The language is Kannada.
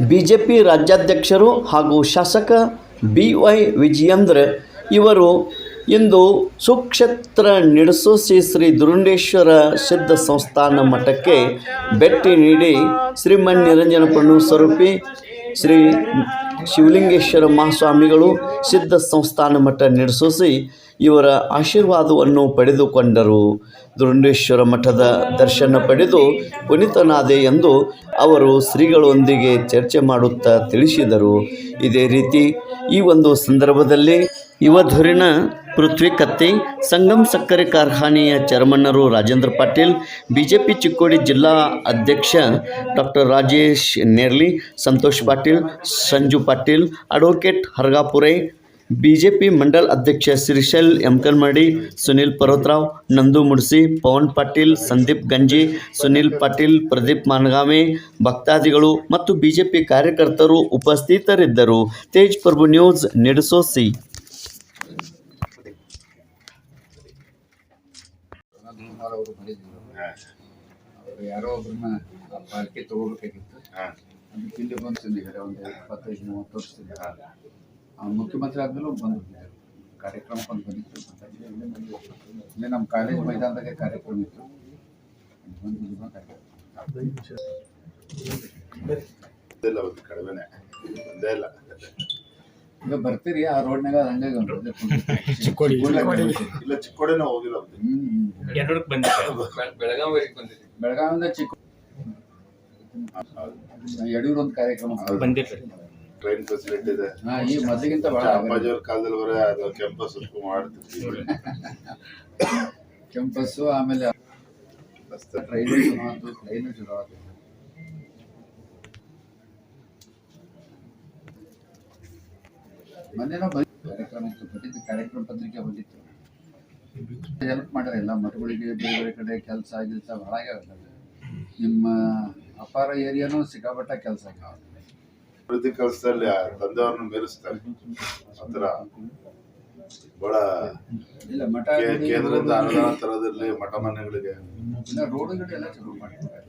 ಬಿಜೆಪಿ ರಾಜ್ಯಾಧ್ಯಕ್ಷರು ಹಾಗೂ ಶಾಸಕ ಬಿ ವೈ ವಿಜಯೇಂದ್ರ ಇವರು ಇಂದು ಸುಕ್ಷೇತ್ರ ನಿಡಸೋಸಿ ಶ್ರೀ ದುರುಂಡೇಶ್ವರ ಸಿದ್ಧ ಸಂಸ್ಥಾನ ಮಠಕ್ಕೆ ಭೇಟಿ ನೀಡಿ ಶ್ರೀಮನ್ ನಿರಂಜನ ಸ್ವರೂಪಿ ಶ್ರೀ ಶಿವಲಿಂಗೇಶ್ವರ ಮಹಾಸ್ವಾಮಿಗಳು ಸಿದ್ಧ ಸಂಸ್ಥಾನ ಮಠ ನಡೆಸೋಸಿ ಇವರ ಆಶೀರ್ವಾದವನ್ನು ಪಡೆದುಕೊಂಡರು. ದುರುಂಡೇಶ್ವರ ಮಠದ ದರ್ಶನ ಪಡೆದು ಪುನೀತನಾದೆ ಎಂದು ಅವರು ಶ್ರೀಗಳೊಂದಿಗೆ ಚರ್ಚೆ ಮಾಡುತ್ತಾ ತಿಳಿಸಿದರು. ಇದೇ ರೀತಿ ಈ ಒಂದು ಸಂದರ್ಭದಲ್ಲಿ ಯುವಧುರಿನ ಪೃಥ್ವಿ ಕತ್ತಿ, ಸಂಗಮ್ ಸಕ್ಕರೆ ಕಾರ್ಖಾನೆಯ ಚರ್ಮನ್ನರು ರಾಜೇಂದ್ರ ಪಾಟೀಲ್, ಬಿಜೆಪಿ ಚಿಕ್ಕೋಡಿ ಜಿಲ್ಲಾ ಅಧ್ಯಕ್ಷ doctor Rajesh Nerli, Santosh Patil, Sanju Patil, advocate Hargapure, BJP mandal ಅಧ್ಯಕ್ಷ ಶ್ರೀಶೈಲ್ ಎಂಕಲ್ಮಡಿ, ಸುನಿಲ್ ಪರ್ವತರಾವ್, ನಂದು ಮುಡ್ಸಿ, ಪವನ್ ಪಾಟೀಲ್, ಸಂದೀಪ್ ಗಂಜಿ, ಸುನಿಲ್ ಪಾಟೀಲ್, ಪ್ರದೀಪ್ ಮಾನಗಾಮೆ, ಭಕ್ತಾದಿಗಳು ಮತ್ತು ಬಿಜೆಪಿ ಕಾರ್ಯಕರ್ತರು ಉಪಸ್ಥಿತರಿದ್ದರು. ತೇಜ್ ಪ್ರಭು ನ್ಯೂಸ್ ನಿಡಸೋಸಿ ಕುಮಾರ್ ಅವರು ಬರೆದಿದ್ರು ಅವರು ಯಾರೋ ಒಬ್ಬರನ್ನ ಆ ಪಾರ್ಟಿ ತಗೋಬೇಕಾಗಿತ್ತು ಅದಕ್ಕೆ ಇಲ್ಲಿ ಬಂದು ತಿಂದಿದ್ದಾರೆ ಒಂದು ಇಪ್ಪತ್ತೈದು ಮೂವತ್ತು ವರ್ಷದಿಂದ. ಅವ್ನು ಮುಖ್ಯಮಂತ್ರಿ ಆದ್ಮೇಲೆ ಬಂದು ಕಾರ್ಯಕ್ರಮಕ್ಕೆ ಒಂದು ಬಂದಿತ್ತು. ಇಲ್ಲೇ ನಮ್ಮ ಕಾಲೇಜ್ ಮೈದಾನದಾಗೆ ಕಾರ್ಯಕ್ರಮ ಇತ್ತು. ಬಂದು ಕಡಿಮೆ ಕಡಿಮೆನೆ. ಒಂದೇ ಇಲ್ಲ. ಈಗ ಬರ್ತೀರಿ ಆ ರೋಡ್ನಾಗ ಹಂಗಾಗಿ ಹಂಗ ಚಿಕ್ಕೋಡಿ. ಇಲ್ಲ ಚಿಕ್ಕೋಡಿನ ಹೋಗಿಲ್ಲ ಎರಡಕ್ಕೆ ಬಂದಿದೆ ಬೆಳಗಾವಿಗೆ ಬಂದಿದೆ ಬೆಳಗಾವಿಂದ ಚಿಕ್ಕ ಯಡಿಯೂರು ಒಂದು ಕಾರ್ಯಕ್ರಮ ಬಂದಿರ್ರಿ. ಟ್ರೈನ್ ಫೆಸಿಲಿಟಿ ಇದೆ. ಹಾ ಈ ಮೊದಲಿಗಿಂತ ಭಾಳ ಅಪ್ಪಾಜಿಯವ್ರ ಕಾಲದಲ್ಲಿ ಬರೋ ಅದು ಕ್ಯಾಂಪಸ್ ಮಾಡ್ತಿದ್ವಿ. ಕೆಂಪಸ್ಸು ಆಮೇಲೆ ರೈಲು ಶುರು ಆಯ್ತು ಟ್ರೈನು ಚಲೋ ಆಯ್ತು ಮೊನ್ನೆ ನಾವು ಬಂದ್ ಕಾರ್ಯಕ್ರಮ ಇತ್ತು ಕಾರ್ಯಕ್ರಮ ಪತ್ರಿಕೆ ಬಂದಿತ್ತು. ಹೆಲ್ಪ್ ಮಾಡ್ಯಾರ ಎಲ್ಲ ಮಠಗಳಿಗೆ ಬೇರೆ ಬೇರೆ ಕಡೆ ಕೆಲಸ ಗಿಲ್ಸ ಭಾಳ ನಿಮ್ಮ ಅಪಾರ ಏರಿಯಾನು ಸಿಕ್ಕಾಪಟ್ಟ ಕೆಲಸ ಅಭಿವೃದ್ಧಿ ಕೆಲಸದಲ್ಲಿ ತಂದೆಯವ್ರನ್ನ ಮೀರಿಸ್ತಾರೆ ಆತರ ಬಹಳ ಇಲ್ಲ ಮಠ ಕೇ- ಕೇಂದ್ರದಿಂದ ಅನುದಾನ ತರೋದಿರ್ಲಿ ಮಠ ಮನೆಗಳಿಗೆ ರೋಡ್ಗಳು ಎಲ್ಲ ಚಲೋ ಮಾಡಿದ್ದಾರೆ.